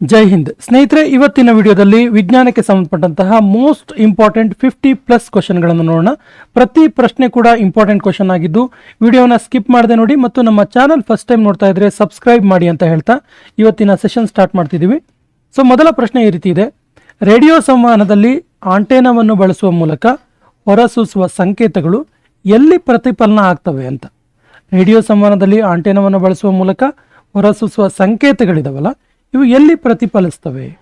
ಜೈ ಹಿಂದ್. ಸ್ನೇಹಿತರೆ, ಇವತ್ತಿನ ವಿಡಿಯೋದಲ್ಲಿ ವಿಜ್ಞಾನಕ್ಕೆ ಸಂಬಂಧಪಟ್ಟಂತಹ ಮೋಸ್ಟ್ ಇಂಪಾರ್ಟೆಂಟ್ ಫಿಫ್ಟಿ ಪ್ಲಸ್ ಕ್ವಶನ್ಗಳನ್ನು ನೋಡೋಣ. ಪ್ರತಿ ಪ್ರಶ್ನೆ ಕೂಡ ಇಂಪಾರ್ಟೆಂಟ್ ಕ್ವಶನ್ ಆಗಿದ್ದು, ವಿಡಿಯೋನ ಸ್ಕಿಪ್ ಮಾಡದೆ ನೋಡಿ ಮತ್ತು ನಮ್ಮ ಚಾನಲ್ ಫಸ್ಟ್ ಟೈಮ್ ನೋಡ್ತಾ ಇದ್ರೆ ಸಬ್ಸ್ಕ್ರೈಬ್ ಮಾಡಿ ಅಂತ ಹೇಳ್ತಾ ಇವತ್ತಿನ ಸೆಷನ್ ಸ್ಟಾರ್ಟ್ ಮಾಡ್ತಿದ್ದೀವಿ. ಸೊ ಮೊದಲ ಪ್ರಶ್ನೆ ಈ ರೀತಿ ಇದೆ. ರೇಡಿಯೋ ಸಂವಹನದಲ್ಲಿ ಆಂಟೇನವನ್ನು ಬಳಸುವ ಮೂಲಕ ಹೊರಸೂಸುವ ಸಂಕೇತಗಳು ಎಲ್ಲಿ ಪ್ರತಿಫಲನ ಆಗ್ತವೆ ಅಂತ. ರೇಡಿಯೋ ಸಂವಹನದಲ್ಲಿ ಆಂಟೇನವನ್ನು ಬಳಸುವ ಮೂಲಕ ಹೊರಸೂಸುವ ಸಂಕೇತಗಳಿದಾವಲ್ಲ ಇವು ಎಲ್ಲಿ ಪ್ರತಿಫಲಿಸ್ತವೆ?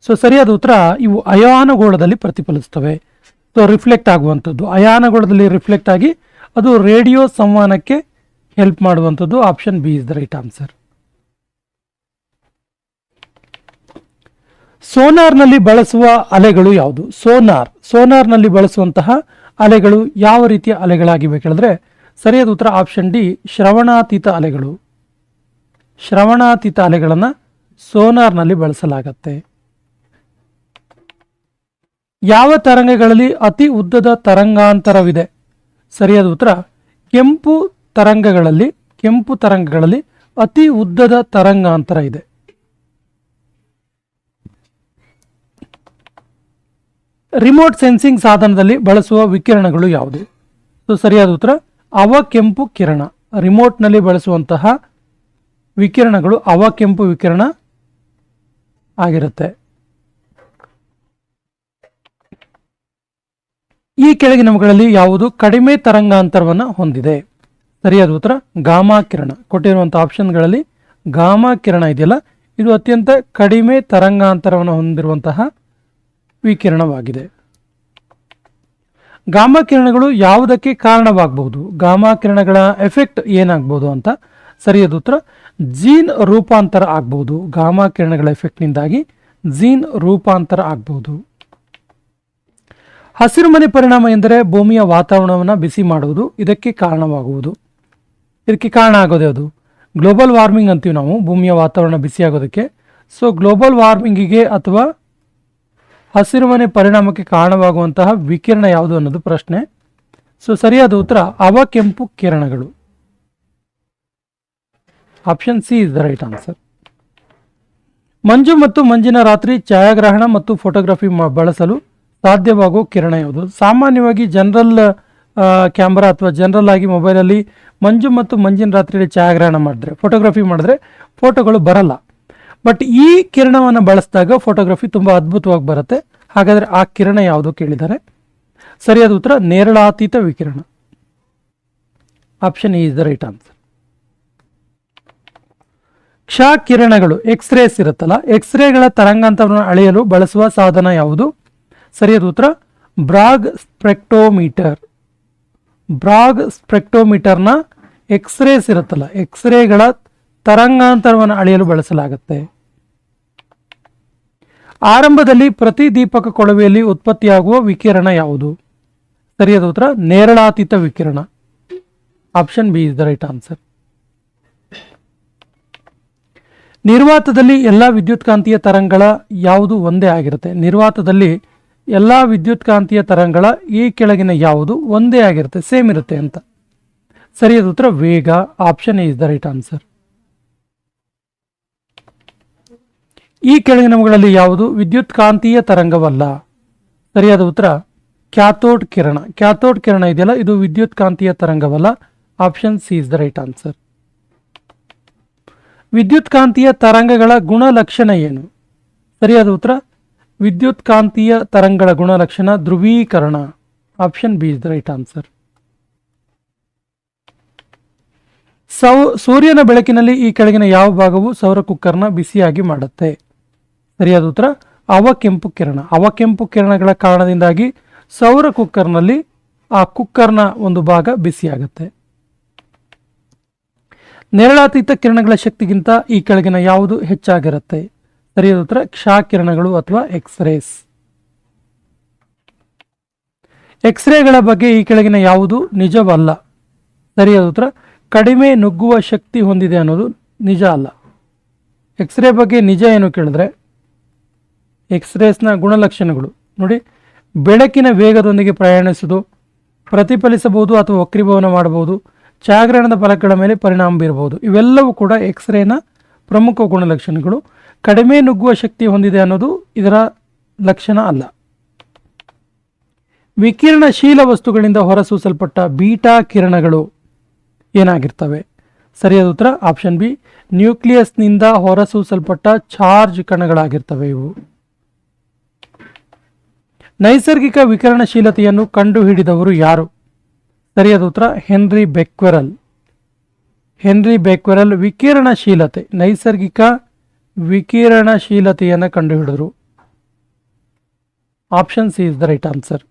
ಸೊ ಸರಿಯಾದ ಉತ್ತರ, ಇವು ಅಯಾನಗೋಳದಲ್ಲಿ ಪ್ರತಿಫಲಿಸ್ತವೆ. ಸೊ ರಿಫ್ಲೆಕ್ಟ್ ಆಗುವಂಥದ್ದು. ಅಯಾನಗೋಳದಲ್ಲಿ ರಿಫ್ಲೆಕ್ಟ್ ಆಗಿ ಅದು ರೇಡಿಯೋ ಸಂವಹನಕ್ಕೆ ಹೆಲ್ಪ್ ಮಾಡುವಂಥದ್ದು option B is the right answer ಸೋನಾರ್ನಲ್ಲಿ ಬಳಸುವ ಅಲೆಗಳು ಯಾವುದು? ಸೋನಾರ್. ಸೋನಾರ್ನಲ್ಲಿ ಬಳಸುವಂತಹ ಅಲೆಗಳು ಯಾವ ರೀತಿಯ ಅಲೆಗಳಾಗಿವೆ ಕೇಳಿದ್ರೆ, ಸರಿಯಾದ ಉತ್ತರ ಆಪ್ಷನ್ ಡಿ ಶ್ರವಣಾತೀತ ಅಲೆಗಳು. ಶ್ರವಣಾತೀತ ಅಲೆಗಳನ್ನು ಸೋನಾರ್ನಲ್ಲಿ ಬಳಸಲಾಗತ್ತೆ. ಯಾವ ತರಂಗಗಳಲ್ಲಿ ಅತಿ ಉದ್ದದ ತರಂಗಾಂತರವಿದೆ? ಸರಿಯಾದ ಉತ್ತರ, ಕೆಂಪು ತರಂಗಗಳಲ್ಲಿ ಕೆಂಪು ತರಂಗಗಳಲ್ಲಿ ಅತಿ ಉದ್ದದ ತರಂಗಾಂತರ ಇದೆ. ರಿಮೋಟ್ ಸೆನ್ಸಿಂಗ್ ಸಾಧನದಲ್ಲಿ ಬಳಸುವ ವಿಕಿರಣಗಳು ಯಾವುದು? ಸೊ, ಸರಿಯಾದ ಉತ್ತರ, ಅವ ಕೆಂಪು ಕಿರಣ. ರಿಮೋಟ್ನಲ್ಲಿ ಬಳಸುವಂತಹ ವಿಕಿರಣಗಳು ಅವ ಕೆಂಪು ವಿಕಿರಣ ಆಗಿರುತ್ತೆ. ಈ ಕೆಳಗಿನವುಗಳಲ್ಲಿ ಯಾವುದು ಕಡಿಮೆ ತರಂಗಾಂತರವನ್ನು ಹೊಂದಿದೆ. ಸರಿಯಾದ ಉತ್ತರ, ಗಾಮಾ ಕಿರಣ. ಕೊಟ್ಟಿರುವಂತಹ ಆಪ್ಷನ್ಗಳಲ್ಲಿ ಗಾಮಾ ಕಿರಣ ಇದೆಯಲ್ಲ, ಇದು ಅತ್ಯಂತ ಕಡಿಮೆ ತರಂಗಾಂತರವನ್ನು ಹೊಂದಿರುವಂತಹ ವಿಕಿರಣವಾಗಿದೆ. ಗಾಮಾ ಕಿರಣಗಳು ಯಾವುದಕ್ಕೆ ಕಾರಣವಾಗಬಹುದು? ಗಾಮಾ ಕಿರಣಗಳ ಎಫೆಕ್ಟ್ ಏನಾಗಬಹುದು ಅಂತ ಸರಿಯಾದ ಉತ್ತರ ಜೀನ್ ರೂಪಾಂತರ ಆಗ್ಬೋದು. ಗಾಮಾ ಕಿರಣಗಳ ಎಫೆಕ್ಟ್ನಿಂದಾಗಿ ಜೀನ್ ರೂಪಾಂತರ ಆಗ್ಬೋದು. ಹಸಿರುಮನೆ ಪರಿಣಾಮ ಎಂದರೆ ಭೂಮಿಯ ವಾತಾವರಣವನ್ನು ಬಿಸಿ ಮಾಡುವುದು ಇದಕ್ಕೆ ಕಾರಣವಾಗುವುದು. ಇದಕ್ಕೆ ಕಾರಣ ಆಗೋದು ಅದು. ಗ್ಲೋಬಲ್ ವಾರ್ಮಿಂಗ್ ಅಂತೀವಿ ನಾವು. ಭೂಮಿಯ ವಾತಾವರಣ ಬಿಸಿ ಆಗೋದಕ್ಕೆ ಸೊ, ಗ್ಲೋಬಲ್ ವಾರ್ಮಿಂಗಿಗೆ ಅಥವಾ ಹಸಿರುಮನೆ ಪರಿಣಾಮಕ್ಕೆ ಕಾರಣವಾಗುವಂತಹ ವಿಕಿರಣ ಯಾವುದು ಅನ್ನೋದು ಪ್ರಶ್ನೆ. ಸೊ, ಸರಿಯಾದ ಉತ್ತರ, ಅವಕೆಂಪು ಕಿರಣಗಳು. Option C is the right answer. ಮಂಜು ಮತ್ತು ಮಂಜಿನ ರಾತ್ರಿ ಛಾಯಾಗ್ರಹಣ ಮತ್ತು ಫೋಟೋಗ್ರಫಿ ಬಳಸಲು ಸಾಧ್ಯವಾಗುವ ಕಿರಣ ಯಾವುದು? ಸಾಮಾನ್ಯವಾಗಿ ಜನರಲ್ ಕ್ಯಾಮ್ರಾ ಅಥವಾ ಜನರಲ್ ಆಗಿ ಮೊಬೈಲಲ್ಲಿ ಮಂಜು ಮತ್ತು ಮಂಜಿನ ರಾತ್ರಿಯಲ್ಲಿ ಛಾಯಾಗ್ರಹಣ ಮಾಡಿದ್ರೆ, ಫೋಟೋಗ್ರಫಿ ಮಾಡಿದ್ರೆ ಫೋಟೋಗಳು ಬರಲ್ಲ. ಬಟ್ ಈ ಕಿರಣವನ್ನು ಬಳಸಿದಾಗ ಫೋಟೋಗ್ರಫಿ ತುಂಬ ಅದ್ಭುತವಾಗಿ ಬರುತ್ತೆ. ಹಾಗಾದರೆ ಆ ಕಿರಣ ಯಾವುದು ಕೇಳಿದ್ದಾರೆ? ಸರಿಯಾದ ಉತ್ತರ, ನೇರಳಾತೀತ ವಿಕಿರಣ. Option is the right answer. ಕ್ಷ ಕಿರಣಗಳು ಎಕ್ಸ್ ರೇಸ್ ಇರುತ್ತಲ್ಲ ಎಕ್ಸ್ ರೇಗಳ ತರಂಗಾಂತರವನ್ನು ಅಳೆಯಲು ಬಳಸುವ ಸಾಧನ ಯಾವುದು? ಸರಿಯಾದ ಉತ್ತರ. ಬ್ರಾಗ್ ಸ್ಪೆಕ್ಟೋಮೀಟರ್ ಬ್ರಾಗ್ ಸ್ಪೆಕ್ಟೋಮೀಟರ್ನ ಎಕ್ಸ್ರೇಸ್ ಇರುತ್ತಲ್ಲ ಎಕ್ಸ್ ರೇಗಳ ತರಂಗಾಂತರವನ್ನು ಅಳೆಯಲು ಬಳಸಲಾಗುತ್ತೆ. ಆರಂಭದಲ್ಲಿ ಪ್ರತಿ ದೀಪಕ ಕೊಳವೆಯಲ್ಲಿ ಉತ್ಪತ್ತಿಯಾಗುವ ವಿಕಿರಣ ಯಾವುದು? ಸರಿಯಾದ ಉತ್ತರ. ನೇರಳಾತೀತ ವಿಕಿರಣ. Option B is the right answer ನಿರ್ವಾತದಲ್ಲಿ ಎಲ್ಲ ವಿದ್ಯುತ್ಕಾಂತೀಯ ತರಂಗಗಳ ಯಾವುದು ಒಂದೇ ಆಗಿರುತ್ತೆ. ನಿರ್ವಾತದಲ್ಲಿ ಎಲ್ಲ ವಿದ್ಯುತ್ಕಾಂತೀಯ ತರಂಗಗಳ ಈ ಕೆಳಗಿನ ಯಾವುದು ಒಂದೇ ಆಗಿರುತ್ತೆ, ಸೇಮ್ ಇರುತ್ತೆ ಅಂತ. ಸರಿಯಾದ ಉತ್ತರ ವೇಗ option is the right answer ಈ ಕೆಳಗಿನವುಗಳಲ್ಲಿ ಯಾವುದು ವಿದ್ಯುತ್ಕಾಂತೀಯ ತರಂಗವಲ್ಲ? ಸರಿಯಾದ ಉತ್ತರ, ಕ್ಯಾಥೋಡ್ ಕಿರಣ. ಕ್ಯಾಥೋಡ್ ಕಿರಣ ಇದೆಯಲ್ಲ, ಇದು ವಿದ್ಯುತ್ಕಾಂತೀಯ ತರಂಗವಲ್ಲ. Option C is the right answer ವಿದ್ಯುತ್ಕಾಂತೀಯ ತರಂಗಗಳ ಗುಣಲಕ್ಷಣ ಏನು? ಸರಿಯಾದ ಉತ್ತರ? ವಿದ್ಯುತ್ಕಾಂತೀಯ ತರಂಗಗಳ ಗುಣಲಕ್ಷಣ ಧ್ರುವೀಕರಣ. Option B is the right answer so, ಸೂರ್ಯನ ಬೆಳಕಿನಲ್ಲಿ ಈ ಕೆಳಗಿನ ಯಾವ ಭಾಗವು ಸೌರ ಕುಕ್ಕರ್ನ ಬಿಸಿಯಾಗಿ ಮಾಡುತ್ತೆ? ಸರಿಯಾದ ಉತ್ತರ? ಅವಕೆಂಪು ಕಿರಣ. ಅವಕೆಂಪು ಕಿರಣಗಳ ಕಾರಣದಿಂದಾಗಿ ಸೌರ ಕುಕ್ಕರ್ನಲ್ಲಿ ಆ ಕುಕ್ಕರ್ನ ಒಂದು ಭಾಗ ಬಿಸಿಯಾಗುತ್ತೆ. ನೇರಳಾತೀತ ಕಿರಣಗಳ ಶಕ್ತಿಗಿಂತ ಈ ಕೆಳಗಿನ ಯಾವುದು ಹೆಚ್ಚಾಗಿರುತ್ತೆ? ಸರಿಯಾದ ಉತ್ತರ, ಕ್ಷಾ ಕಿರಣಗಳು ಅಥವಾ ಎಕ್ಸ್ರೇಸ್ ಎಕ್ಸ್ರೇಗಳ ಬಗ್ಗೆ ಈ ಕೆಳಗಿನ ಯಾವುದು ನಿಜವಲ್ಲ? ಸರಿಯಾದ ಉತ್ತರ, ಕಡಿಮೆ ನುಗ್ಗುವ ಶಕ್ತಿ ಹೊಂದಿದೆ ಅನ್ನೋದು ನಿಜ ಅಲ್ಲ. ಎಕ್ಸ್ರೇ ಬಗ್ಗೆ ನಿಜ ಏನು ಕೇಳಿದ್ರೆ ಎಕ್ಸ್ರೇಸ್ನ ಗುಣಲಕ್ಷಣಗಳು. ನೋಡಿ, ಬೆಳಕಿನ ವೇಗದೊಂದಿಗೆ ಪ್ರಯಾಣಿಸುವುದು ಪ್ರತಿಫಲಿಸಬಹುದು ಅಥವಾ ವಕ್ರೀಭವನ ಮಾಡಬಹುದು ಛಾಯಾಗ್ರಹಣದ ಫಲಕಗಳ ಮೇಲೆ ಪರಿಣಾಮ ಬೀರಬಹುದು. ಇವೆಲ್ಲವೂ ಕೂಡ ಎಕ್ಸ್ರೇನ ಪ್ರಮುಖ ಗುಣಲಕ್ಷಣಗಳು. ಕಡಿಮೆ ನುಗ್ಗುವ ಶಕ್ತಿ ಹೊಂದಿದೆ ಅನ್ನೋದು ಇದರ ಲಕ್ಷಣ ಅಲ್ಲ. ವಿಕಿರಣಶೀಲ ವಸ್ತುಗಳಿಂದ ಹೊರಸೂಸಲ್ಪಟ್ಟ ಬೀಟಾ ಕಿರಣಗಳು ಏನಾಗಿರ್ತವೆ? ಸರಿಯಾದ ಉತ್ತರ ಆಪ್ಷನ್ ಬಿ ನ್ಯೂಕ್ಲಿಯಸ್ನಿಂದ ಹೊರಸೂಸಲ್ಪಟ್ಟ ಚಾರ್ಜ್ ಕಣಗಳಾಗಿರ್ತವೆ ಇವು. ನೈಸರ್ಗಿಕ ವಿಕಿರಣಶೀಲತೆಯನ್ನು ಕಂಡುಹಿಡಿದವರು ಯಾರು? ಸರಿಯಾದ ಉತ್ತರ, ಹೆನ್ರಿ ಬೆಕ್ವೆರಲ್. ಹೆನ್ರಿ ಬೆಕ್ವೆರಲ್ ವಿಕಿರಣಶೀಲತೆ, ನೈಸರ್ಗಿಕ ವಿಕಿರಣಶೀಲತೆಯನ್ನು ಕಂಡುಹಿಡಿದರು. Option C is the right answer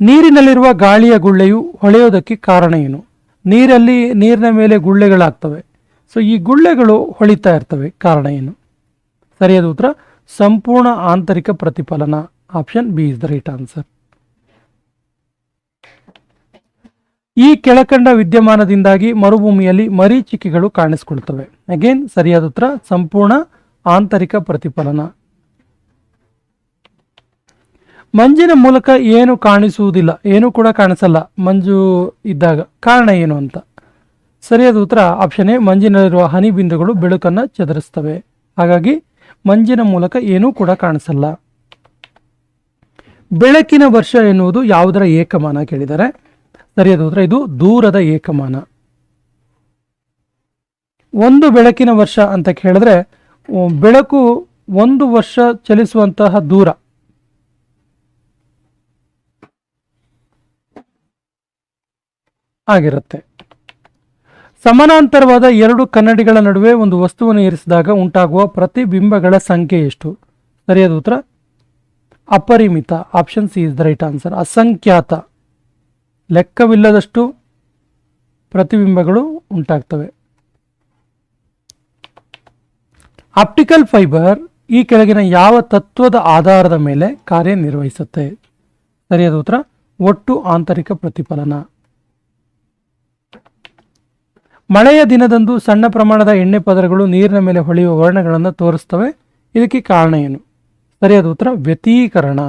ನೀರಿನಲ್ಲಿರುವ ಗಾಳಿಯ ಗುಳ್ಳೆಯು ಹೊಳೆಯೋದಕ್ಕೆ ಕಾರಣ ಏನು? ನೀರಲ್ಲಿ, ನೀರಿನ ಮೇಲೆ ಗುಳ್ಳೆಗಳಾಗ್ತವೆ. ಸೊ ಈ ಗುಳ್ಳೆಗಳು ಹೊಳಿತಾ ಇರ್ತವೆ, ಕಾರಣ ಏನು? ಸರಿಯಾದ ಉತ್ತರ, ಸಂಪೂರ್ಣ ಆಂತರಿಕ ಪ್ರತಿಫಲನ. Option B is the right answer ಈ ಕೆಳಕಂಡ ವಿದ್ಯಮಾನದಿಂದಾಗಿ ಮರುಭೂಮಿಯಲ್ಲಿ ಮರೀಚಿಕೆಗಳು ಕಾಣಿಸಿಕೊಳ್ತವೆ ಅಗೇನ್ ಸರಿಯಾದ ಉತ್ತರ, ಸಂಪೂರ್ಣ ಆಂತರಿಕ ಪ್ರತಿಫಲನ. ಮಂಜಿನ ಮೂಲಕ ಏನು ಕಾಣಿಸುವುದಿಲ್ಲ, ಏನು ಕೂಡ ಕಾಣಿಸಲ್ಲ, ಮಂಜು ಇದ್ದಾಗ. ಕಾರಣ ಏನು ಅಂತ? ಸರಿಯಾದ ಉತ್ತರ ಆಪ್ಷನ್ ಎ ಮಂಜಿನಲ್ಲಿರುವ ಹನಿ ಬಿಂದುಗಳು ಬೆಳಕನ್ನು ಚದರಿಸ್ತವೆ ಹಾಗಾಗಿ, ಮಂಜಿನ ಮೂಲಕ ಏನೂ ಕೂಡ ಕಾಣಿಸಲ್ಲ. ಬೆಳಕಿನ ವರ್ಷ ಎನ್ನುವುದು ಯಾವುದರ ಏಕಮಾನ ಕೇಳಿದರೆ ಸರಿಯಾದ ಉತ್ತರ, ಇದು ದೂರದ ಏಕಮಾನ. ಒಂದು ಬೆಳಕಿನ ವರ್ಷ ಅಂತ ಕೇಳಿದ್ರೆ ಬೆಳಕು ಒಂದು ವರ್ಷ ಚಲಿಸುವಂತಹ ದೂರ. ಆಗಿರುತ್ತೆ. ಸಮಾನಾಂತರವಾದ ಎರಡು ಕನ್ನಡಿಗಳ ನಡುವೆ ಒಂದು ವಸ್ತುವನ್ನು ಇರಿಸಿದಾಗ ಉಂಟಾಗುವ ಪ್ರತಿಬಿಂಬಗಳ ಸಂಖ್ಯೆ ಎಷ್ಟು? ಸರಿಯಾದ ಉತ್ತರ, ಅಪರಿಮಿತ. Option C is the right answer. ಅಸಂಖ್ಯಾತ. ಲೆಕ್ಕವಿಲ್ಲದಷ್ಟು ಪ್ರತಿಬಿಂಬಗಳು ಉಂಟಾಗ್ತವೆ. ಆಪ್ಟಿಕಲ್ ಫೈಬರ್ ಈ ಕೆಳಗಿನ ಯಾವ ತತ್ವದ ಆಧಾರದ ಮೇಲೆ ಕಾರ್ಯನಿರ್ವಹಿಸುತ್ತೆ? ಸರಿಯಾದ ಉತ್ತರ, ಒಟ್ಟು ಆಂತರಿಕ ಪ್ರತಿಫಲನ. ಮಳೆಯ ದಿನದಂದು ಸಣ್ಣ ಪ್ರಮಾಣದ ಎಣ್ಣೆ ಪದರಗಳು ನೀರಿನ ಮೇಲೆ ಹೊಳೆಯುವ ವರ್ಣಗಳನ್ನು ತೋರಿಸ್ತವೆ. ಇದಕ್ಕೆ ಕಾರಣ ಏನು? ಸರಿಯಾದ ಉತ್ತರ, ವ್ಯತೀಕರಣ.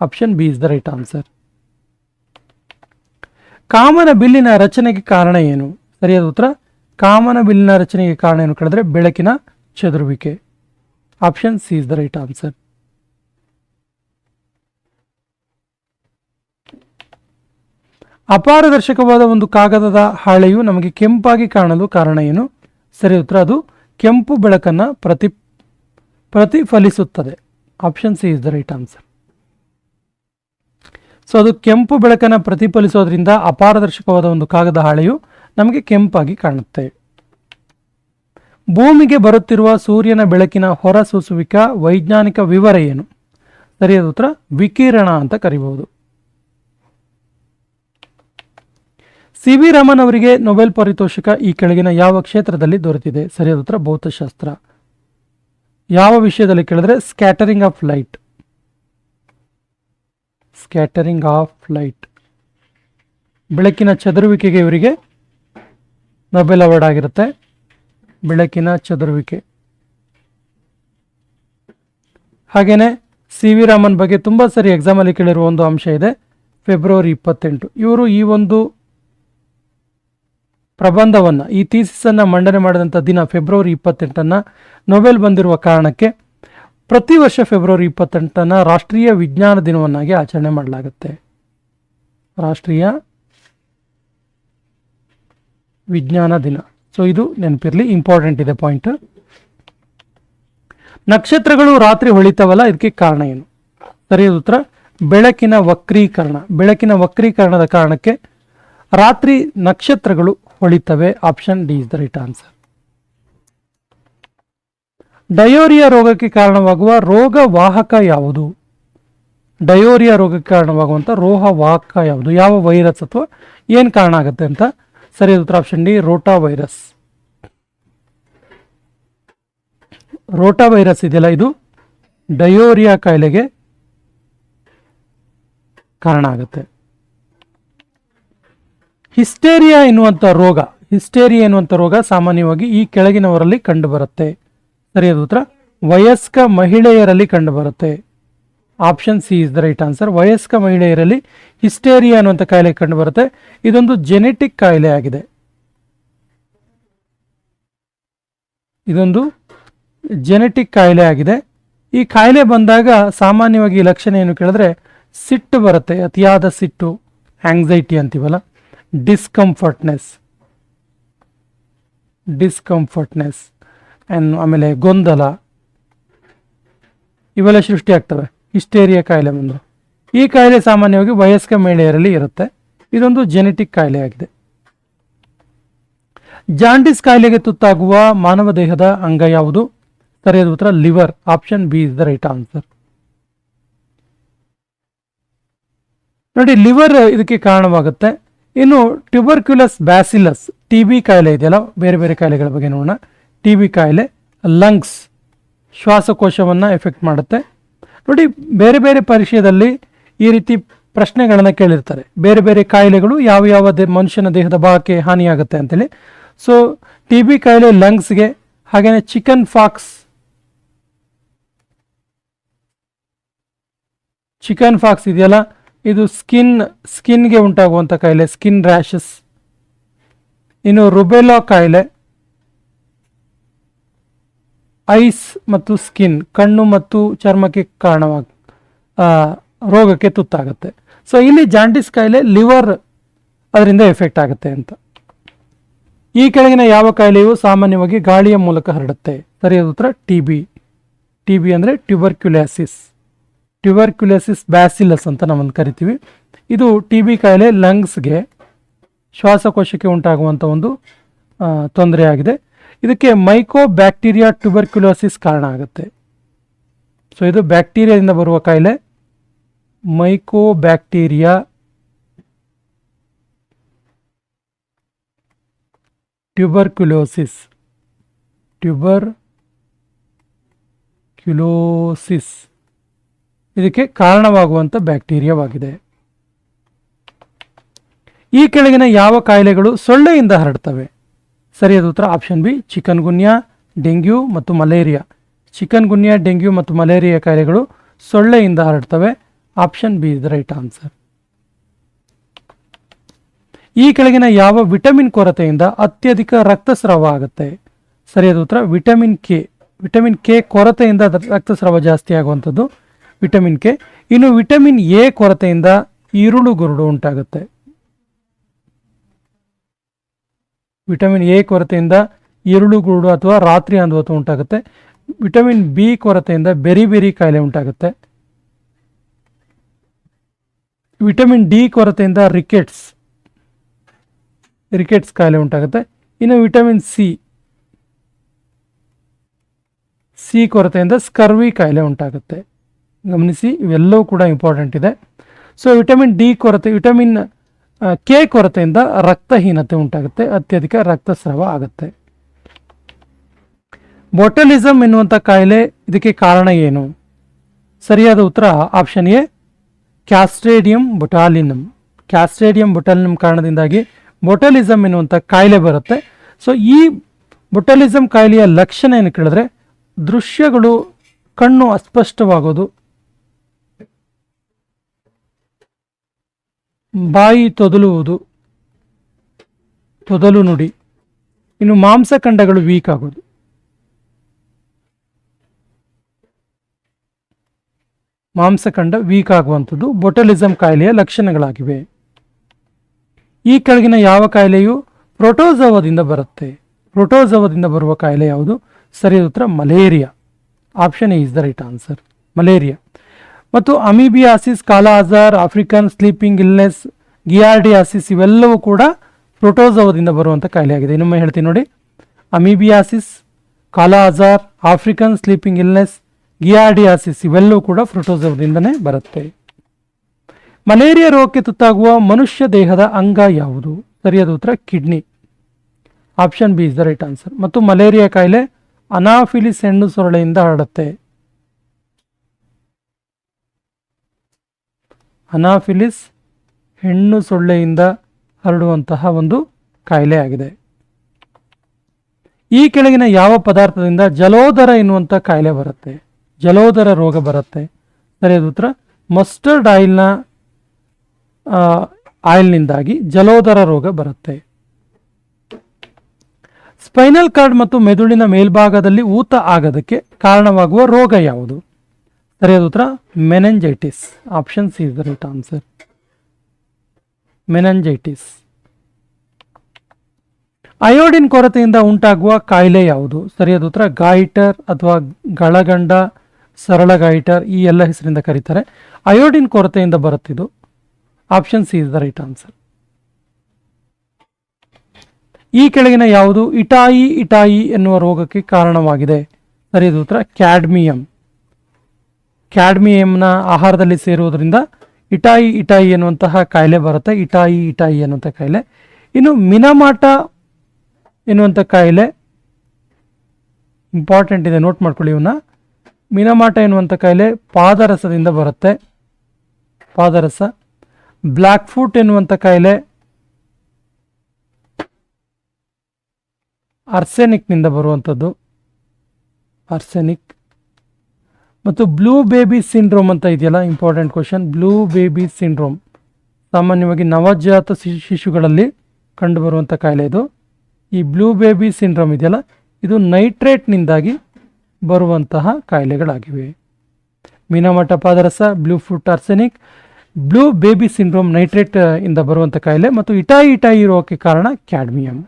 Option B is the right answer. ಕಾಮನ ಬಿಲ್ಲಿನ ರಚನೆಗೆ ಕಾರಣ ಏನು? ಸರಿಯಾದ ಉತ್ತರ, ಕಾಮನ ಬಿಲ್ಲಿನ ರಚನೆಗೆ ಕಾರಣ ಏನು ಕೇಳಿದ್ರೆ ಬೆಳಕಿನ ಚದುರುವಿಕೆ. Option C is the right answer ಅಪಾರದರ್ಶಕವಾದ ಒಂದು ಕಾಗದದ ಹಾಳೆಯು ನಮಗೆ ಕೆಂಪಾಗಿ ಕಾಣಲು ಕಾರಣ ಏನು? ಸರಿ ಉತ್ತರ, ಅದು ಕೆಂಪು ಬೆಳಕನ್ನು ಪ್ರತಿ, ಪ್ರತಿಫಲಿಸುತ್ತದೆ. Option C is the right answer so ಅದು ಕೆಂಪು ಬೆಳಕನ್ನು ಪ್ರತಿಫಲಿಸೋದ್ರಿಂದ ಅಪಾರದರ್ಶಕವಾದ ಒಂದು ಕಾಗದ ಹಾಳೆಯು ನಮಗೆ ಕೆಂಪಾಗಿ ಕಾಣುತ್ತೆ. ಭೂಮಿಗೆ ಬರುತ್ತಿರುವ ಸೂರ್ಯನ ಬೆಳಕಿನ ಹೊರಸೂಸುವಿಕ ವೈಜ್ಞಾನಿಕ ವಿವರ ಏನು? ಸರಿಯಾದ ಉತ್ತರ, ವಿಕಿರಣ ಅಂತ ಕರಿಬಹುದು. ಸಿ ವಿ ರಾಮನ್ ಅವರಿಗೆ ನೊಬೆಲ್ ಪಾರಿತೋಷಿಕ ಈ ಕೆಳಗಿನ ಯಾವ ಕ್ಷೇತ್ರದಲ್ಲಿ ದೊರೆತಿದೆ? ಸರಿಯಾದ ಉತ್ತರ, ಭೌತಶಾಸ್ತ್ರ. ಯಾವ ವಿಷಯದಲ್ಲಿ ಕೇಳಿದ್ರೆ, scattering of light. Scattering of light. ಬೆಳಕಿನ ಚದುರುವಿಕೆಗೆ ಇವರಿಗೆ ನೊಬೆಲ್ ಅವಾರ್ಡ್ ಆಗಿರುತ್ತೆ. ಬೆಳಕಿನ ಚದುರುವಿಕೆ. ಹಾಗೆಯೇ ಸಿ ವಿ ರಾಮನ್ ಬಗ್ಗೆ ತುಂಬ ಸರಿ ಎಕ್ಸಾಮಲ್ಲಿ ಕೇಳಿರುವ ಒಂದು ಅಂಶ ಇದೆ. ಫೆಬ್ರವರಿ ಇಪ್ಪತ್ತೆಂಟು. ಇವರು ಈ ಒಂದು ಪ್ರಬಂಧವನ್ನು, ಈ ಥೀಸಿಸನ್ನು ಮಂಡನೆ ಮಾಡಿದಂಥ ದಿನ ಫೆಬ್ರವರಿ ಇಪ್ಪತ್ತೆಂಟನ್ನು ನೊಬೆಲ್ ಬಂದಿರುವ ಕಾರಣಕ್ಕೆ ಪ್ರತಿ ವರ್ಷ ಫೆಬ್ರವರಿ ಇಪ್ಪತ್ತೆಂಟನ್ನು ರಾಷ್ಟ್ರೀಯ ವಿಜ್ಞಾನ ದಿನವನ್ನಾಗಿ ಆಚರಣೆ ಮಾಡಲಾಗುತ್ತೆ. ರಾಷ್ಟ್ರೀಯ ವಿಜ್ಞಾನ ದಿನ. ಸೊ ಇದು ನೆನಪಿರಲಿ ಇಂಪಾರ್ಟೆಂಟ್ ಇದೆ ಪಾಯಿಂಟ್ ನಕ್ಷತ್ರಗಳು ರಾತ್ರಿ ಹೊಳಿತಾವಲ್ಲ, ಇದಕ್ಕೆ ಕಾರಣ ಏನು? ಸರಿಯಾದ ಉತ್ತರ, ಬೆಳಕಿನ ವಕ್ರೀಕರಣ. ಬೆಳಕಿನ ವಕ್ರೀಕರಣದ ಕಾರಣಕ್ಕೆ ರಾತ್ರಿ ನಕ್ಷತ್ರಗಳು ಹೊಳಿತವೆ. Option D is the right answer diarrhoea ರೋಗಕ್ಕೆ ಕಾರಣವಾಗುವ ರೋಗ ವಾಹಕ ಯಾವುದು? ಡಯೋರಿಯಾ ರೋಗಕ್ಕೆ ಕಾರಣವಾಗುವಂಥ ರೋಹವಾಹಕ ಯಾವುದು? ಯಾವ ವೈರಸ್ ಅಥವಾ ಏನು ಕಾರಣ ಆಗುತ್ತೆ ಅಂತ ಸರಿಯಾದ ಉತ್ತರ option D rotavirus rotavirus ಇದೆಯಲ್ಲ, ಇದು ಡಯೋರಿಯಾ ಕಾಯಿಲೆಗೆ ಕಾರಣ ಆಗುತ್ತೆ. ಹಿಸ್ಟೇರಿಯಾ ಎನ್ನುವಂಥ ರೋಗ, ಹಿಸ್ಟೇರಿಯಾ ಎನ್ನುವಂಥ ರೋಗ ಸಾಮಾನ್ಯವಾಗಿ ಈ ಕೆಳಗಿನವರಲ್ಲಿ ಕಂಡುಬರುತ್ತೆ. ಸರಿಯಾದ ಉತ್ತರ? ವಯಸ್ಕ ಮಹಿಳೆಯರಲ್ಲಿ ಕಂಡುಬರುತ್ತೆ. Option C is the right answer ವಯಸ್ಕ ಮಹಿಳೆಯರಲ್ಲಿ ಹಿಸ್ಟೇರಿಯಾ ಅನ್ನುವಂಥ ಕಾಯಿಲೆ ಕಂಡುಬರುತ್ತೆ. ಇದೊಂದು ಜೆನೆಟಿಕ್ ಕಾಯಿಲೆ ಆಗಿದೆ. ಇದೊಂದು ಜೆನೆಟಿಕ್ ಕಾಯಿಲೆ ಆಗಿದೆ. ಈ ಕಾಯಿಲೆ ಬಂದಾಗ ಸಾಮಾನ್ಯವಾಗಿ ಲಕ್ಷಣ ಏನು ಕೇಳಿದ್ರೆ ಸಿಟ್ಟು ಬರುತ್ತೆ, ಅತಿಯಾದ ಸಿಟ್ಟು ಆಂಗ್ಸೈಟಿ ಅಂತೀವಲ್ಲ? ಡಿಸ್ಕಂಫರ್ಟ್ನೆಸ್ ಡಿಸ್ಕಂಫರ್ಟ್ನೆಸ್ ಆ್ಯಂಡ್ ಆಮೇಲೆ ಗೊಂದಲ, ಇವೆಲ್ಲ ಸೃಷ್ಟಿ ಆಗ್ತವೆ. ಹಿಸ್ಟೇರಿಯಾ ಕಾಯಿಲೆ ಬಂದು. ಈ ಕಾಯಿಲೆ ಸಾಮಾನ್ಯವಾಗಿ ವಯಸ್ಕ ಮಹಿಳೆಯರಲ್ಲಿ ಇರುತ್ತೆ. ಇದೊಂದು ಜೆನೆಟಿಕ್ ಕಾಯಿಲೆ ಆಗಿದೆ. ಜಾಂಡಿಸ್ ಕಾಯಿಲೆಗೆ ತುತ್ತಾಗುವ ಮಾನವ ದೇಹದ ಅಂಗ ಯಾವುದು? ಸರಿಯಾದ ಉತ್ತರ liver option B is the right answer ನೋಡಿ ಲಿವರ್ ಇದಕ್ಕೆ ಕಾರಣವಾಗುತ್ತೆ. ಇನ್ನು ಟ್ಯೂಬರ್ಕ್ಯುಲಸ್ ಬ್ಯಾಸಿಲಸ್ ಟಿ ಬಿ ಕಾಯಿಲೆ ಇದೆಯಲ್ಲ, ಬೇರೆ ಬೇರೆ ಕಾಯಿಲೆಗಳ ಬಗ್ಗೆ ನೋಡೋಣ. ಟಿ ಬಿ ಕಾಯಿಲೆ, ಲಂಗ್ಸ್ ಶ್ವಾಸಕೋಶವನ್ನು ಎಫೆಕ್ಟ್ ಮಾಡುತ್ತೆ. ನೋಡಿ, ಬೇರೆ ಬೇರೆ ಪರೀಕ್ಷೆಯಲ್ಲಿ ಈ ರೀತಿ ಪ್ರಶ್ನೆಗಳನ್ನು ಕೇಳಿರ್ತಾರೆ. ಬೇರೆ ಬೇರೆ ಕಾಯಿಲೆಗಳು ಯಾವ ಯಾವ ದೇ ಮನುಷ್ಯನ ದೇಹದ ಭಾಗಕ್ಕೆ ಹಾನಿಯಾಗುತ್ತೆ ಅಂತೇಳಿ. ಸೊ ಟಿ ಬಿ ಕಾಯಿಲೆ, ಲಂಗ್ಸ್ಗೆ ಹಾಗೆಯೇ ಚಿಕನ್ ಫಾಕ್ಸ್ ಚಿಕನ್ ಫಾಕ್ಸ್ ಇದೆಯಲ್ಲ, ಇದು ಸ್ಕಿನ್, ಸ್ಕಿನ್ಗೆ ಉಂಟಾಗುವಂಥ ಕಾಯಿಲೆ, ಸ್ಕಿನ್ ರ್ಯಾಷಸ್. ಇನ್ನು ರುಬೆಲಾ ಕಾಯಿಲೆ ಐಸ್ ಮತ್ತು ಸ್ಕಿನ್, ಕಣ್ಣು ಮತ್ತು ಚರ್ಮಕ್ಕೆ ಕಾರಣವಾಗ ರೋಗಕ್ಕೆ ತುತ್ತಾಗುತ್ತೆ. ಸೊ ಇಲ್ಲಿ ಜಾಂಡಿಸ್ ಕಾಯಿಲೆ ಲಿವರ್ ಅದರಿಂದ ಎಫೆಕ್ಟ್ ಆಗುತ್ತೆ ಅಂತ. ಈ ಕೆಳಗಿನ ಯಾವ ಕಾಯಿಲೆಯು ಸಾಮಾನ್ಯವಾಗಿ ಗಾಳಿಯ ಮೂಲಕ ಹರಡುತ್ತೆ? ಸರಿಯಾದ ಉತ್ತರ, ಟಿ ಬಿ. ಟಿ ಬಿ ಅಂದರೆ ಟ್ಯೂಬರ್ಕ್ಯುಲಾಸಿಸ್. ಟ್ಯೂಬರ್ಕ್ಯುಲೋಸಿಸ್ ಬ್ಯಾಸಿಲಸ್ ಅಂತ ನಾವೊಂದು ಕರಿತೀವಿ. ಇದು ಟಿ ಬಿ ಕಾಯಿಲೆ ಲಂಗ್ಸ್ಗೆ ಶ್ವಾಸಕೋಶಕ್ಕೆ ಉಂಟಾಗುವಂಥ ಒಂದು ತೊಂದರೆ ಆಗಿದೆ ಇದಕ್ಕೆ ಮೈಕೋ ಬ್ಯಾಕ್ಟೀರಿಯಾ ಟ್ಯೂಬರ್ಕ್ಯುಲೋಸಿಸ್ ಕಾರಣ ಆಗುತ್ತೆ. ಸೊ ಇದು ಬ್ಯಾಕ್ಟೀರಿಯಾದಿಂದ ಬರುವ ಕಾಯಿಲೆ. Mycobacteria tuberculosis tuberculosis ಇದಕ್ಕೆ ಕಾರಣವಾಗುವಂಥ ಬ್ಯಾಕ್ಟೀರಿಯಾವಾಗಿದೆ ಈ ಕೆಳಗಿನ ಯಾವ ಕಾಯಿಲೆಗಳು ಸೊಳ್ಳೆಯಿಂದ ಹರಡ್ತವೆ? ಸರಿಯಾದ ಉತ್ತರ option B chikungunya, dengue ಮತ್ತು ಮಲೇರಿಯಾ. ಚಿಕನ್ ಗುನ್ಯಾ, ಡೆಂಗ್ಯೂ ಮತ್ತು ಮಲೇರಿಯಾ ಕಾಯಿಲೆಗಳು ಸೊಳ್ಳೆಯಿಂದ ಹರಡ್ತವೆ. Option B is the right answer ಈ ಕೆಳಗಿನ ಯಾವ ವಿಟಮಿನ್ ಕೊರತೆಯಿಂದ ಅತ್ಯಧಿಕ ರಕ್ತಸ್ರಾವ ಆಗುತ್ತೆ? ಸರಿಯಾದ ಉತ್ತರ ವಿಟಮಿನ್ ಕೆ ವಿಟಮಿನ್ ಕೆ ಕೊರತೆಯಿಂದ ರಕ್ತಸ್ರಾವ ಜಾಸ್ತಿ ಆಗುವಂಥದ್ದು. ವಿಟಮಿನ್ ಕೆ ಇನ್ನು ವಿಟಮಿನ್ ಎ ಕೊರತೆಯಿಂದ ಈರುಳು ಗುರುಡು ಉಂಟಾಗುತ್ತೆ. ವಿಟಮಿನ್ ಎ ಕೊರತೆಯಿಂದ ಈರುಳು ಗುರುಡು ಅಥವಾ ರಾತ್ರಿ ಅಂಧತ್ವ ಉಂಟಾಗುತ್ತೆ. ವಿಟಮಿನ್ ಬಿ ಕೊರತೆಯಿಂದ ಬೆರಿ ಬೆರಿ ಕಾಯಿಲೆ ಉಂಟಾಗುತ್ತೆ. ವಿಟಮಿನ್ ಡಿ ಕೊರತೆಯಿಂದ ರಿಕೆಟ್ಸ್ ರಿಕೆಟ್ಸ್ ಕಾಯಿಲೆ ಉಂಟಾಗುತ್ತೆ. ಇನ್ನು ವಿಟಮಿನ್ ಸಿ ಸಿ ಕೊರತೆಯಿಂದ ಸ್ಕರ್ವಿ ಕಾಯಿಲೆ ಉಂಟಾಗುತ್ತೆ. ಗಮನಿಸಿ, ಇವೆಲ್ಲವೂ ಕೂಡ ಇಂಪಾರ್ಟೆಂಟ್ ಇದೆ. ಸೊ, ವಿಟಮಿನ್ ಡಿ ಕೊರತೆ, ವಿಟಮಿನ್ ಕೆ ಕೊರತೆಯಿಂದ ರಕ್ತಹೀನತೆ ಉಂಟಾಗುತ್ತೆ, ಅತ್ಯಧಿಕ ರಕ್ತಸ್ರಾವ ಆಗುತ್ತೆ. ಬೊಟಲಿಸಮ್ ಎನ್ನುವಂಥ ಕಾಯಿಲೆ ಇದಕ್ಕೆ ಕಾರಣ ಏನು? ಸರಿಯಾದ ಉತ್ತರ ಆಪ್ಷನ್ ಎ, ಕ್ಯಾಸ್ಟ್ರೇಡಿಯಂ ಬೊಟಾಲಿನಮ್ ಕ್ಯಾಸ್ಟ್ರೇಡಿಯಂ ಬೊಟಾಲಿನಮ್ ಕಾರಣದಿಂದಾಗಿ ಬೊಟಲಿಸಮ್ ಎನ್ನುವಂಥ ಕಾಯಿಲೆ ಬರುತ್ತೆ. ಸೊ ಈ ಬೊಟಲಿಸಮ್ ಕಾಯಿಲೆಯ ಲಕ್ಷಣ ಏನು ಕೇಳಿದ್ರೆ, ದೃಶ್ಯಗಳು ಕಣ್ಣು ಅಸ್ಪಷ್ಟವಾಗೋದು ಬಾಯಿ ತೊದಲುವುದು. ತೊದಲು ನುಡಿ. ಇನ್ನು ಮಾಂಸಖಂಡಗಳು ವೀಕ್ ಆಗೋದು ಮಾಂಸಖಂಡ ವೀಕ್ ಆಗುವಂಥದ್ದು. ಬೊಟಲಿಸಮ್ ಕಾಯಿಲೆಯ ಲಕ್ಷಣಗಳಾಗಿವೆ. ಈ ಕೆಳಗಿನ ಯಾವ ಕಾಯಿಲೆಯು ಪ್ರೋಟೋಸವದಿಂದ ಬರುತ್ತೆ. ಪ್ರೋಟೋಸವದಿಂದ ಬರುವ ಕಾಯಿಲೆ ಯಾವುದು? ಸರಿಯಾದ ಉತ್ತರ malaria. Option is the right answer malaria. ಮತ್ತು amoebiasis, kala azar, African sleeping illness, giardiasis ಇವೆಲ್ಲವೂ ಕೂಡ ಪ್ರೋಟೋಸವದಿಂದ ಬರುವಂಥ ಕಾಯಿಲೆಯಾಗಿದೆ. ಇನ್ನೊಮ್ಮೆ ಹೇಳ್ತೀನಿ ನೋಡಿ. Amoebiasis, kala azar, African sleeping illness, giardiasis ಇವೆಲ್ಲವೂ ಕೂಡ ಪ್ರೋಟೋಸವದಿಂದನೇ ಬರುತ್ತೆ. ಮಲೇರಿಯಾ ರೋಗಕ್ಕೆ ತುತ್ತಾಗುವ ಮನುಷ್ಯ ದೇಹದ ಅಂಗ ಯಾವುದು? ಸರಿಯಾದ ಉತ್ತರ, kidney. Option B is the right answer. ಮತ್ತು ಮಲೇರಿಯಾ ಕಾಯಿಲೆ ಅನಾಫಿಲಿಸ್ ಹೆಣ್ಣು ಸೊರಳೆಯಿಂದ ಹರಡುತ್ತೆ. ಅನಾಫಿಲಿಸ್ ಹೆಣ್ಣು ಸೊಳ್ಳೆಯಿಂದ ಹರಡುವಂತಹ ಒಂದು ಕಾಯಿಲೆ ಆಗಿದೆ. ಈ ಕೆಳಗಿನ ಯಾವ ಪದಾರ್ಥದಿಂದ ಜಲೋದರ ಎನ್ನುವಂಥ ಕಾಯಿಲೆ ಬರುತ್ತೆ? ಜಲೋದರ ರೋಗ ಬರುತ್ತೆ. ಸರಿಯಾದ ಉತ್ತರ, ಮಸ್ಟರ್ಡ್ ಆಯಿಲ್ನ ಆಯಿಲ್ನಿಂದಾಗಿ ಜಲೋದರ ರೋಗ ಬರುತ್ತೆ. ಸ್ಪೈನಲ್ ಕಾರ್ಡ್ ಮತ್ತು ಮೆದುಳಿನ ಮೇಲ್ಭಾಗದಲ್ಲಿ ಊತ ಆಗದಕ್ಕೆ ಕಾರಣವಾಗುವ ರೋಗ ಯಾವುದು? ಸರಿಯಾದ ಉತ್ತರ meningitis option C is the right answer meningitis iodine ಕೊರತೆಯಿಂದ ಉಂಟಾಗುವ ಕಾಯಿಲೆ ಯಾವುದು? ಸರಿಯಾದ ಉತ್ತರ ಗಾಯಿಟರ್ ಅಥವಾ ಗಳಗಂಡ ಸರಳ ಗಾಯಿಟರ್ ಈ ಎಲ್ಲ ಹೆಸರಿಂದ ಕರೀತಾರೆ. ಅಯೋಡಿನ್ ಕೊರತೆಯಿಂದ ಬರುತ್ತಿದ್ದು option C is the right answer ಈ ಕೆಳಗಿನ ಯಾವುದು? ಇಟಾಯಿ ಇಟಾಯಿ ಎನ್ನುವ ರೋಗಕ್ಕೆ ಕಾರಣವಾಗಿದೆ. ಸರಿಯಾದ ಉತ್ತರ ಕ್ಯಾಡ್ಮಿಯಂ ಕ್ಯಾಡ್ಮಿಯಂನ ಆಹಾರದಲ್ಲಿ ಸೇರುವುದರಿಂದ ಇಟಾಯಿ ಇಟಾಯಿ ಎನ್ನುವಂತಹ ಕಾಯಿಲೆ ಬರುತ್ತೆ. ಇಟಾಯಿ ಇಟಾಯಿ ಎನ್ನುವಂಥ ಕಾಯಿಲೆ. ಇನ್ನು ಮಿನಮಾಟ ಎನ್ನುವಂಥ ಕಾಯಿಲೆ ಇಂಪಾರ್ಟೆಂಟ್ ಇದೆ. ನೋಟ್ ಮಾಡ್ಕೊಳ್ಳಿ ಇವನ್ನ ಮಿನಮಾಟ ಎನ್ನುವಂಥ ಕಾಯಿಲೆ ಪಾದರಸದಿಂದ ಬರುತ್ತೆ. ಪಾದರಸ. ಬ್ಲ್ಯಾಕ್ ಫುಟ್ ಎನ್ನುವಂಥ ಕಾಯಿಲೆ ಅರ್ಸೆನಿಕ್ನಿಂದ ಬರುವಂಥದ್ದು ಅರ್ಸೆನಿಕ್ ಮತ್ತು ಬ್ಲೂ ಬೇಬಿ ಸಿಂಡ್ರೋಮ್ ಅಂತ ಇದೆಯಲ್ಲ important question blue baby syndrome. ಸಾಮಾನ್ಯವಾಗಿ ನವಜಾತ ಶಿಶುಗಳಲ್ಲಿ ಕಂಡುಬರುವಂಥ ಕಾಯಿಲೆ ಇದು. ಈ ಬ್ಲೂ ಬೇಬಿ ಸಿಂಡ್ರೋಮ್ ಇದೆಯಲ್ಲ, ಇದು ನೈಟ್ರೇಟ್ನಿಂದಾಗಿ ಬರುವಂತಹ ಕಾಯಿಲೆಗಳಾಗಿವೆ. Minamata ಪಾದರಸ, blue foot arsenic, blue baby syndrome nitrate ಇಂದ ಬರುವಂಥ ಕಾಯಿಲೆ ಮತ್ತು ಇಟಾಯಿ ಇಟಾಯಿ ರೋಗಕ್ಕೆ ಕಾರಣ ಕ್ಯಾಡ್ಮಿಯಂ.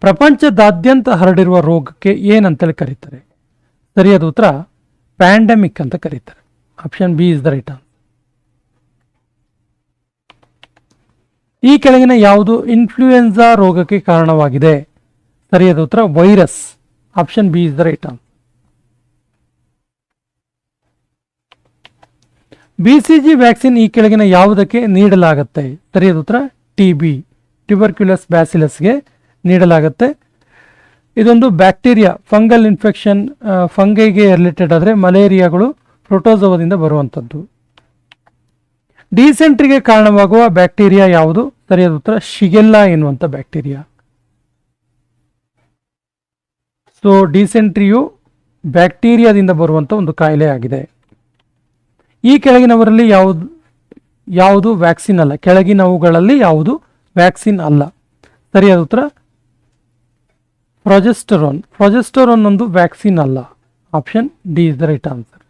ಪ್ರಪಂಚದಾದ್ಯಂತ ಹರಡಿರುವ ರೋಗಕ್ಕೆ ಏನಂತೇಳಿ ಕರೀತಾರೆ. ಸರಿಯಾದ ಉತ್ತರ ಪ್ಯಾಂಡಮಿಕ್ ಅಂತ ಕರೀತಾರೆ. Option B is the right ಈ ಕೆಳಗಿನ ಯಾವುದು ಇನ್ಫ್ಲೂಯೆನ್ಸಾ ರೋಗಕ್ಕೆ ಕಾರಣವಾಗಿದೆ? ಸರಿಯಾದ ಉತ್ತರ virus. Option B is the right BCG vaccine ಈ ಕೆಳಗಿನ ಯಾವುದಕ್ಕೆ ನೀಡಲಾಗುತ್ತೆ? ಸರಿಯಾದ ಉತ್ತರ ಟಿ ಬಿ. ಟ್ಯೂಬರ್ಕ್ಯುಲಸ್ ಬ್ಯಾಸಿಲಸ್ಗೆ ನೀಡಲಾಗುತ್ತೆ. ಇದೊಂದು ಬ್ಯಾಕ್ಟೀರಿಯಾ, ಫಂಗಲ್ ಇನ್ಫೆಕ್ಷನ್ ಫಂಗೈಗೆ ರಿಲೇಟೆಡ್ ಆದರೆ ಮಲೇರಿಯಾಗಳು ಪ್ರೋಟೋಸೋವದಿಂದ ಬರುವಂಥದ್ದು. ಡಿಸೆಂಟ್ರಿಗೆ ಕಾರಣವಾಗುವ ಬ್ಯಾಕ್ಟೀರಿಯಾ ಯಾವುದು? ಸರಿಯಾದ ಉತ್ತರ, ಶಿಗೆಲ್ಲ ಎನ್ನುವಂಥ ಬ್ಯಾಕ್ಟೀರಿಯಾ. ಸೊ, ಡಿಸೆಂಟ್ರಿಯು ಬ್ಯಾಕ್ಟೀರಿಯಾದಿಂದ ಬರುವಂಥ ಒಂದು ಕಾಯಿಲೆ ಆಗಿದೆ. ಈ ಕೆಳಗಿನವರಲ್ಲಿ ಯಾವುದು ಯಾವುದು ವ್ಯಾಕ್ಸಿನ್ ಅಲ್ಲ. ಕೆಳಗಿನವುಗಳಲ್ಲಿ ಯಾವುದು ವ್ಯಾಕ್ಸಿನ್ ಅಲ್ಲ. ಸರಿಯಾದ ಉತ್ತರ ಪ್ರೊಜೆಸ್ಟರೋನ್. ಪ್ರೊಜೆಸ್ಟರೋನ್ ಒಂದು ವ್ಯಾಕ್ಸಿನ್ ಅಲ್ಲ. Option D is the right answer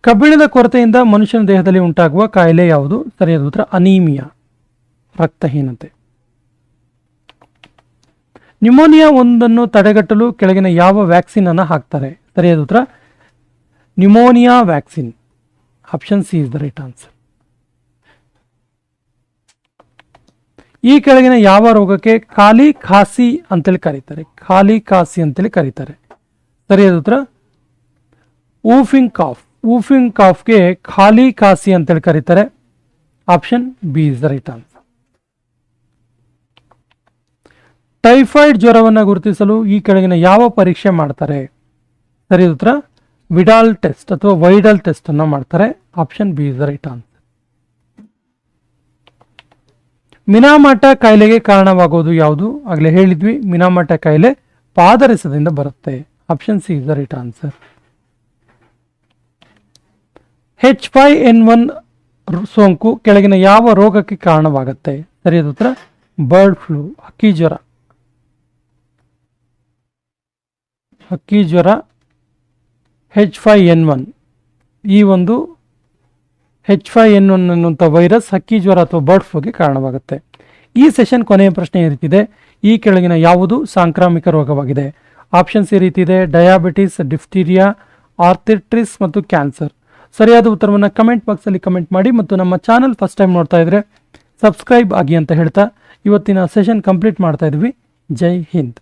ಕಬ್ಬಿಣದ ಕೊರತೆಯಿಂದ ಮನುಷ್ಯನ ದೇಹದಲ್ಲಿ ಉಂಟಾಗುವ ಕಾಯಿಲೆ ಯಾವುದು? ಸರಿಯಾದ ಉತ್ತರ, ಅನೀಮಿಯಾ. ರಕ್ತಹೀನತೆ. ನ್ಯುಮೋನಿಯಾ ಒಂದನ್ನು ತಡೆಗಟ್ಟಲು ಕೆಳಗಿನ ಯಾವ ವ್ಯಾಕ್ಸಿನ್ ಅನ್ನು ಹಾಕ್ತಾರೆ? ಸರಿಯಾದ ಉತ್ತರ, pneumonia vaccine option C is the right answer ಈ ಕೆಳಗಿನ ಯಾವ ರೋಗಕ್ಕೆ ಖಾಲಿ ಖಾಸಿ ಅಂತೇಳಿ ಕರೀತಾರೆ. ಖಾಲಿ ಖಾಸಿ ಅಂತೇಳಿ ಕರೀತಾರೆ. ಸರಿಯಾದ ಉತ್ತರ? Whooping calf. ಊಫಿಂಗ್ ಕಾಫ್ಗೆ ಖಾಲಿ ಖಾಸಿ ಅಂತೇಳಿ ಕರೀತಾರೆ. Option B is the right answer. Typhoid ಜ್ವರವನ್ನು ಗುರುತಿಸಲು ಈ ಕೆಳಗಿನ ಯಾವ ಪರೀಕ್ಷೆ ಮಾಡ್ತಾರೆ? ಸರಿಯಾದ ಉತ್ತರ? ವಿಡಾಲ್ ಟೆಸ್ಟ್ ಅಥವಾ ವೈಡಲ್ ಟೆಸ್ಟ್ ಅನ್ನು ಮಾಡ್ತಾರೆ. Option B is the right answer. Minamata ಕಾಯಿಲೆಗೆ ಕಾರಣವಾಗೋದು ಯಾವುದು? ಆಗಲೇ ಹೇಳಿದ್ವಿ, ಮಿನಾಮಠ ಕಾಯಿಲೆ ಪಾದರಸದಿಂದ ಬರುತ್ತೆ. Option C is the right answer H five N one ಸೋಂಕು ಕೆಳಗಿನ ಯಾವ ರೋಗಕ್ಕೆ ಕಾರಣವಾಗುತ್ತೆ? ಸರಿಯಾದ ಉತ್ತರ ಬರ್ಡ್ ಫ್ಲೂ ಹಕ್ಕಿ ಜ್ವರ. ಹಕ್ಕಿ ಜ್ವರ ಹೆಚ್ ಫೈ ಎನ್ ಒನ್ ಈ ಒಂದು ಹೆಚ್ ಫೈ ಎನ್ ಒನ್ ಅನ್ನುವಂಥ ವೈರಸ್ ಹಕ್ಕಿ ಜ್ವರ ಅಥವಾ ಬರ್ಡ್ ಫ್ಲೂಗೆ ಕಾರಣವಾಗುತ್ತೆ. ಈ ಸೆಷನ್ ಕೊನೆಯ ಪ್ರಶ್ನೆ ಈ ರೀತಿದೆ ಈ ಕೆಳಗಿನ ಯಾವುದು ಸಾಂಕ್ರಾಮಿಕ ರೋಗವಾಗಿದೆ? ಆಪ್ಷನ್ಸ್ ಈ ರೀತಿ ಇದೆ. ಡಯಾಬಿಟಿಸ್ ಡಿಫ್ಟೀರಿಯಾ ಆರ್ಥಿಟ್ರಿಸ್ ಮತ್ತು ಕ್ಯಾನ್ಸರ್ ಸರಿಯಾದ ಉತ್ತರವನ್ನು ಕಮೆಂಟ್ ಬಾಕ್ಸಲ್ಲಿ ಕಮೆಂಟ್ ಮಾಡಿ ಮತ್ತು ನಮ್ಮ ಚಾನಲ್ ಫಸ್ಟ್ ಟೈಮ್ ನೋಡ್ತಾ ಇದ್ರೆ ಸಬ್ಸ್ಕ್ರೈಬ್ ಆಗಿ ಅಂತ ಹೇಳ್ತಾ ಇವತ್ತಿನ ಸೆಷನ್ ಕಂಪ್ಲೀಟ್ ಮಾಡ್ತಾ ಇದ್ವಿ. ಜೈ ಹಿಂದ್.